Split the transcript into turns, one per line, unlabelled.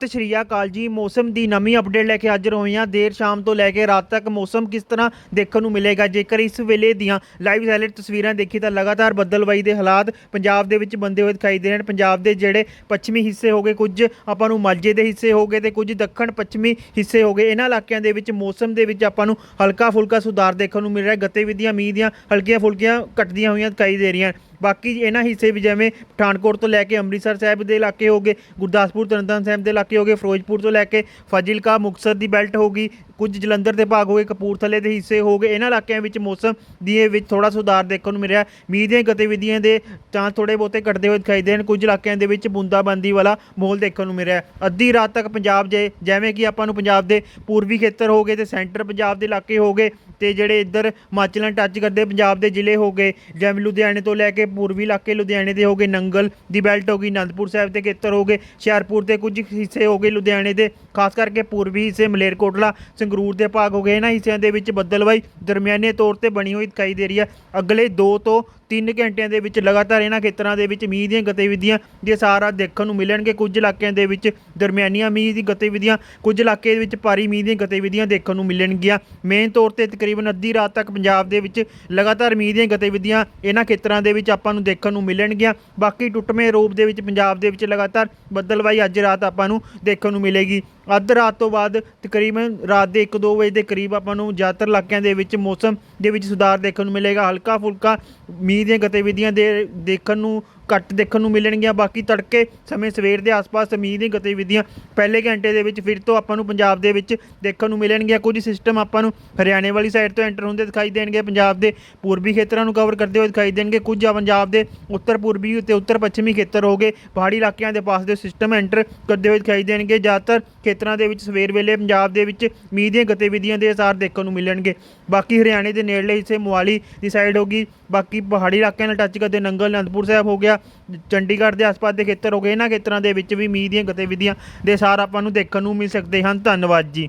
ਸਤਿ ਸ਼੍ਰੀ ਅਕਾਲ ਜੀ। ਮੌਸਮ ਦੀ ਨਵੀਂ ਅਪਡੇਟ ਲੈ ਕੇ ਹਾਜ਼ਰ ਹੋਏ ਹਾਂ। ਦੇਰ ਸ਼ਾਮ ਤੋਂ ਲੈ ਕੇ ਰਾਤ ਤੱਕ ਮੌਸਮ ਕਿਸ ਤਰ੍ਹਾਂ ਦੇਖਣ ਨੂੰ ਮਿਲੇਗਾ? ਜੇਕਰ ਇਸ ਵੇਲੇ ਦੀਆਂ ਲਾਈਵ ਸੈਲੈਂਟ ਤਸਵੀਰਾਂ ਦੇਖੀ ਤਾਂ ਲਗਾਤਾਰ ਬੱਦਲਵਾਈ ਦੇ ਹਾਲਾਤ ਪੰਜਾਬ ਦੇ ਵਿੱਚ ਬੰਦੇ ਹੋਏ ਦਿਖਾਈ ਦੇ ਰਹੇ ਹਨ। ਪੰਜਾਬ ਦੇ ਜਿਹੜੇ ਪੱਛਮੀ ਹਿੱਸੇ ਹੋ ਗਏ, ਕੁਝ ਆਪਾਂ ਨੂੰ ਮਾਝੇ ਦੇ ਹਿੱਸੇ ਹੋ ਗਏ ਤੇ ਕੁਝ ਦੱਖਣ ਪੱਛਮੀ ਹਿੱਸੇ ਹੋ ਗਏ। ਇਹਨਾਂ ਇਲਾਕਿਆਂ ਦੇ ਵਿੱਚ ਮੌਸਮ ਦੇ ਵਿੱਚ ਆਪਾਂ ਨੂੰ ਹਲਕਾ ਫੁਲਕਾ ਸੁਧਾਰ ਦੇਖਣ ਨੂੰ ਮਿਲ ਰਿਹਾ। ਗਤੀਵਿਧੀਆਂ ਮੀਂਹ ਦੀਆਂ ਹਲਕੀਆਂ ਫੁਲਕੀਆਂ ਘਟਦੀਆਂ ਹੋਈਆਂ ਦਿਖਾਈ ਦੇ ਰਹੀਆਂ ਹਨ। ਬਾਕੀ ਇਹਨਾਂ ਹਿੱਸੇ ਵੀ ਜਿਵੇਂ ਪਠਾਨਕੋਟ ਤੋਂ ਲੈ ਕੇ ਅੰਮ੍ਰਿਤਸਰ ਸਾਹਿਬ ਦੇ ਇਲਾਕੇ ਹੋ ਗਏ, ਗੁਰਦਾਸਪੁਰ, ਤਰਨਤਾਰਨ ਸਾਹਿਬ ਦੇ ਇਲਾਕੇ ਹੋ ਗਏ, ਫਿਰੋਜ਼ਪੁਰ ਤੋਂ ਲੈ ਕੇ ਫਾਜ਼ਿਲਕਾ, ਮੁਕਤਸਰ ਦੀ ਬੈਲਟ ਹੋ ਗਈ ਕੁਝ ਜਲੰਧਰ ਦੇ ਭਾਗ ਹੋ ਗਏ ਕਪੂਰਥਲੇ ਦੇ ਹਿੱਸੇ ਹੋ ਗਏ। ਇਹਨਾਂ ਇਲਾਕਿਆਂ ਵਿੱਚ ਮੌਸਮ ਦੀ ਵਿੱਚ ਥੋੜਾ ਸੁਧਾਰ ਦੇਖਣ ਨੂੰ ਮਿਲਿਆ। ਮੀਂਹ ਦੀਆਂ ਗਤੀਵਿਧੀਆਂ ਦੇ ਚਾਂਸ ਥੋੜੇ ਬਹੁਤੇ ਘਟਦੇ ਹੋਏ ਦਿਖਾਈ ਦੇ ਹਨ ਕੁਝ ਇਲਾਕਿਆਂ ਦੇ ਵਿੱਚ ਬੂੰਦਾਬਾਂਦੀ ਵਾਲਾ ਮਾਹੌਲ ਦੇਖਣ ਨੂੰ ਮਿਲਿਆ। ਅੱਧੀ ਰਾਤ ਤੱਕ ਪੰਜਾਬ ਜੇ ਜਿਵੇਂ ਕਿ ਆਪਾਂ ਨੂੰ ਪੰਜਾਬ ਦੇ ਪੂਰਬੀ ਖੇਤਰ ਹੋ ਗਏ ਤੇ ਸੈਂਟਰ ਪੰਜਾਬ ਦੇ ਇਲਾਕੇ ਹੋ ਗਏ ਤੇ ਜਿਹੜੇ ਇੱਧਰ ਹਿਮਾਚਲ ਨਾਲ ਟੱਚ ਕਰਦੇ ਪੰਜਾਬ ਦੇ ਜ਼ਿਲ੍ਹੇ ਹੋ ਗਏ, ਜਿਵੇਂ ਲੁਧਿਆਣੇ ਤੋਂ ਲੈ ਕੇ ਪੂਰਬੀ ਇਲਾਕੇ ਲੁਧਿਆਣੇ ਦੇ ਹੋ ਗਏ, ਨੰਗਲ ਦੀ ਬੈਲਟ ਹੋ ਗਈ, ਅਨੰਦਪੁਰ ਸਾਹਿਬ ਦੇ ਖੇਤਰ ਹੋ ਗਏ, ਹੁਸ਼ਿਆਰਪੁਰ ਦੇ ਕੁਝ ਹਿੱਸੇ ਹੋ ਗਏ ਲੁਧਿਆਣੇ ਦੇ, ਖਾਸ ਕਰਕੇ ਪੂਰਬੀ ਹਿੱਸੇ ਮਲੇਰਕੋਟਲਾ ਸੰਗਰੂਰ ਦੇ ਭਾਗ ਹੋ ਗਏ। ਇਹਨਾਂ ਹਿੱਸਿਆਂ ਦੇ ਵਿੱਚ ਬੱਦਲਵਾਈ ਦਰਮਿਆਨੇ ਤੌਰ ਤੇ ਬਣੀ ਹੋਈ ਦਿਖਾਈ ਦੇ ਰਹੀ ਹੈ। ਅਗਲੇ 2 ਤੋਂ 3 ਘੰਟਿਆਂ ਦੇ ਵਿੱਚ ਲਗਾਤਾਰ ਇਹਨਾਂ ਖੇਤਰਾਂ ਦੇ ਵਿੱਚ ਮੀਂਹ ਦੀਆਂ ਗਤੀਵਿਧੀਆਂ ਦੇ ਸਾਰਾ ਦੇਖਣ ਨੂੰ ਮਿਲਣਗੇ। ਕੁਝ ਇਲਾਕਿਆਂ ਦੇ ਵਿੱਚ ਦਰਮਿਆਨੀਆਂ ਮੀਂਹ ਦੀ ਗਤੀਵਿਧੀਆਂ, ਕੁਝ ਇਲਾਕੇ ਦੇ ਵਿੱਚ ਭਾਰੀ ਮੀਂਹ ਦੀਆਂ ਗਤੀਵਿਧੀਆਂ ਦੇਖਣ ਨੂੰ ਮਿਲਣਗੀਆਂ। ਮੇਨ ਤੌਰ ਤੇ ਤਕਰੀਬਨ ਅੱਧੀ ਰਾਤ ਤੱਕ ਪੰਜਾਬ ਦੇ ਵਿੱਚ ਲਗਾਤਾਰ ਮੀਂਹ ਦੀਆਂ ਗਤੀਵਿਧੀਆਂ ਇਹਨਾਂ ਖੇਤਰਾਂ ਦੇ ਵਿੱਚ ਆਪਾਂ ਨੂੰ ਦੇਖਣ ਨੂੰ ਮਿਲਣਗੀਆਂ। ਬਾਕੀ ਟੁੱਟਵੇਂ ਰੂਪ ਦੇ ਵਿੱਚ, ਪੰਜਾਬ ਦੇ ਵਿੱਚ ਲਗਾਤਾਰ ਬੱਦਲਵਾਈ ਅੱਜ ਰਾਤ ਆਪਾਂ ਨੂੰ ਦੇਖਣ ਨੂੰ ਮਿਲੇਗੀ। ਅੱਧ ਰਾਤ ਤੋਂ ਬਾਅਦ ਤਕਰੀਬਨ ਰਾਤ ਦੇ 1-2 ਵਜੇ ਦੇ ਕਰੀਬ ਆਪਾਂ ਨੂੰ ਜ਼ਿਆਦਾਤਰ ਇਲਾਕਿਆਂ ਦੇ ਵਿੱਚ ਮੌਸਮ ਦੇ ਵਿੱਚ ਸੁਧਾਰ ਦੇਖਣ ਨੂੰ ਮਿਲੇਗਾ। ਹਲਕਾ ਫੁਲਕਾ ਮੀਂਹ ਦੀਆਂ ਗਤੀਵਿਧੀਆਂ ਦੇ ਦੇਖਣ ਨੂੰ ਘੱਟ ਦੇਖਣ ਨੂੰ ਮਿਲਣਗੀਆਂ। ਬਾਕੀ ਤੜਕੇ ਸਮੇਂ ਸਵੇਰ ਦੇ ਆਸ-ਪਾਸ ਮੀਂਹ ਦੀਆਂ ਗਤੀਵਿਧੀਆਂ ਪਹਿਲੇ ਘੰਟੇ ਦੇ ਵਿੱਚ ਫਿਰ ਤੋਂ ਆਪਾਂ ਨੂੰ ਪੰਜਾਬ ਦੇ ਵਿੱਚ ਦੇਖਣ ਨੂੰ ਮਿਲਣਗੀਆਂ। ਕੁਝ ਸਿਸਟਮ ਆਪਾਂ ਨੂੰ ਹਰਿਆਣੇ ਵਾਲੀ ਸਾਈਡ ਤੋਂ ਐਂਟਰ ਹੁੰਦੇ ਦਿਖਾਈ ਦੇਣਗੇ। ਪੰਜਾਬ ਦੇ ਪੂਰਬੀ ਖੇਤਰਾਂ ਨੂੰ ਕਵਰ ਕਰਦੇ ਹੋਏ ਦਿਖਾਈ ਦੇਣਗੇ। ਕੁਝ ਪੰਜਾਬ ਦੇ ਉੱਤਰ ਪੂਰਬੀ ਤੇ ਉੱਤਰ ਪੱਛਮੀ ਖੇਤਰ ਹੋ ਗਏ। ਪਹਾੜੀ ਇਲਾਕਿਆਂ ਦੇ ਪਾਸ ਦੇ ਸਿਸਟਮ ਐਂਟਰ ਕਰਦੇ ਹੋਏ ਦਿਖਾਈ ਦੇਣਗੇ। ਜ਼ਿਆਦਾਤਰ ਖੇਤਰਾਂ ਦੇ ਵਿੱਚ ਸਵੇਰ ਵੇਲੇ ਪੰਜਾਬ ਦੇ ਵਿੱਚ ਮੀਂਹ ਦੀਆਂ ਗਤੀਵਿਧੀਆਂ ਦੇ ਅਸਾਰ ਦੇਖਣ ਨੂੰ ਮਿਲਣਗੇ। ਬਾਕੀ ਹਰਿਆਣੇ ਦੇ ਨੇੜਲੇ ਹਿੱਸੇ ਮੋਹਾਲੀ ਦੀ ਸਾਈਡ ਹੋਗੀ ਬਾਕੀ ਪਹਾੜੀ ਇਲਾਕਿਆਂ ਨਾਲ ਟੱਚ ਕਰਦੇ ਨੰਗਲ, ਅਨੰਦਪੁਰ ਸਾਹਿਬ ਹੋ ਗਿਆ। ਚੰਡੀਗੜ੍ਹ ਦੇ ਆਸ-ਪਾਸ ਦੇ ਖੇਤਰ ਹੋ ਗਏ, ਇਹਨਾਂ ਖੇਤਰਾਂ ਦੇ ਵਿੱਚ ਵੀ ਮੀਂਹ ਦੀਆਂ ਗਤੀਵਿਧੀਆਂ ਦੇ ਅਸਾਰ ਆਪਾਂ ਨੂੰ ਦੇਖਣ ਨੂੰ ਮਿਲ ਸਕਦੇ ਹਨ। ਧੰਨਵਾਦ ਜੀ।